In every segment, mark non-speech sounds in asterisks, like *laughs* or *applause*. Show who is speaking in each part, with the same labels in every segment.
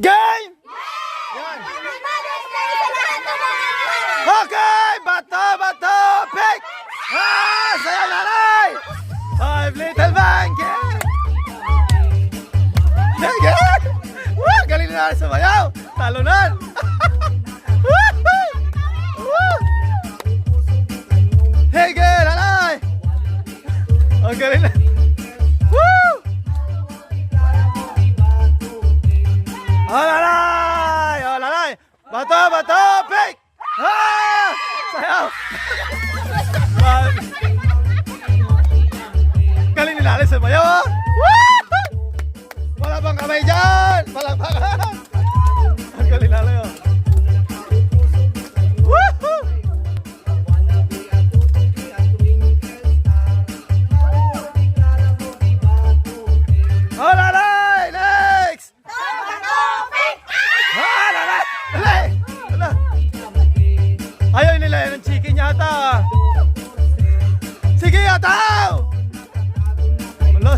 Speaker 1: Game! Yan. Okay! Bato, bato, pick! Ah! Saya nanay! Five little! Yeah! Yeah, yeah! Woo! Galing na sa bayaw! Talunan! *laughs* Hey, girl! Nanay! Na! Oh, nanay! Bato, bato, pick! Ah! Sayaw! *laughs* Galing nila alis sa bayaw,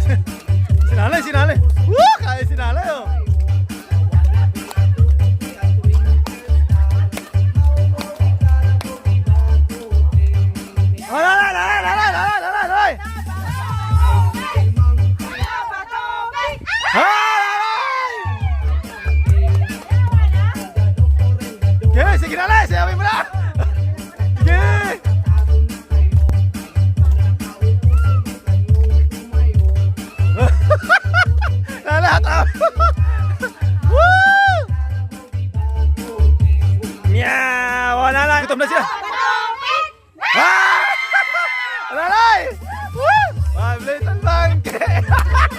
Speaker 1: Si- sinalay, sinalay. Woo! Kaya sinalay. Oh, Meow! Oh, nanay, gutom na sila! Ah! Nanay! Woo! Five little *laughs*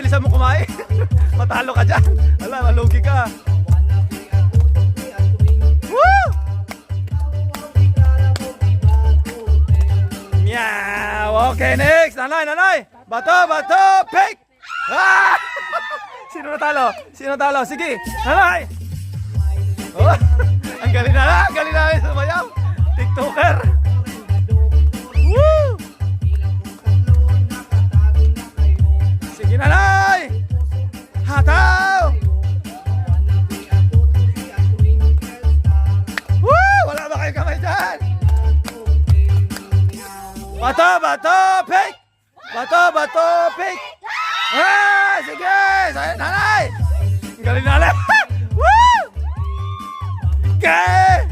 Speaker 1: bilisan mo kumain. *laughs* Matalo ka dyan. Wala, malugi ka. Woo! Meow! Okay, next! Nanay, nanay! Bato, bato, pick! Ah! *laughs* Sino natalo? Sino natalo? Sige! Nanay! Oh, *laughs* ang galing na ang galing na sa bayaw. TikToker! Bato, bato, pick! Bato, bato, pick! Ah! Sige! Sige, nanay! Ang galing nanay! *laughs* Woo! Okay!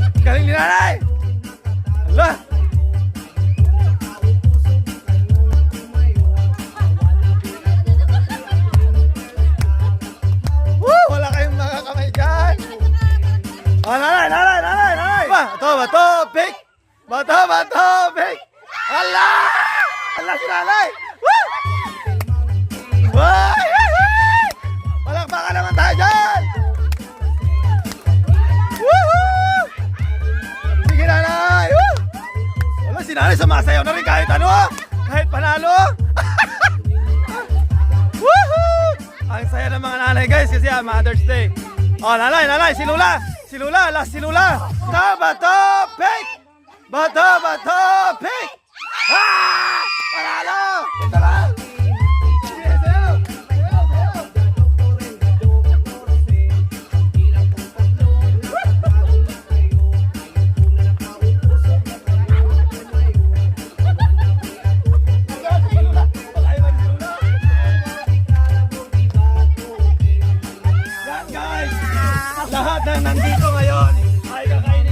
Speaker 1: Ang Galing ni nanay! Hala! Woo! Wala kayong mga kamay dyan! Oh, nanay, nanay, nanay, nanay! Bato, bato, pick! Bato, bato, pick! Ala! Ala si nanay! Woo! Wow! Palakpakan naman tayo dyan! Woohoo! Sige nanay! Woo! Wala si nanay sumasayaw na rin kahit ano! Kahit panalo! *laughs* Woohoo! Ang saya ng mga nanay guys kasi ah, Mother's Day. Oh, nanay, nanay, si Lula! Si Lula, last si Lula! Bato, pick! Bato, bato, pick! Ah! Panalo! Ito lang! Lahat na nandito ngayon ay kakainin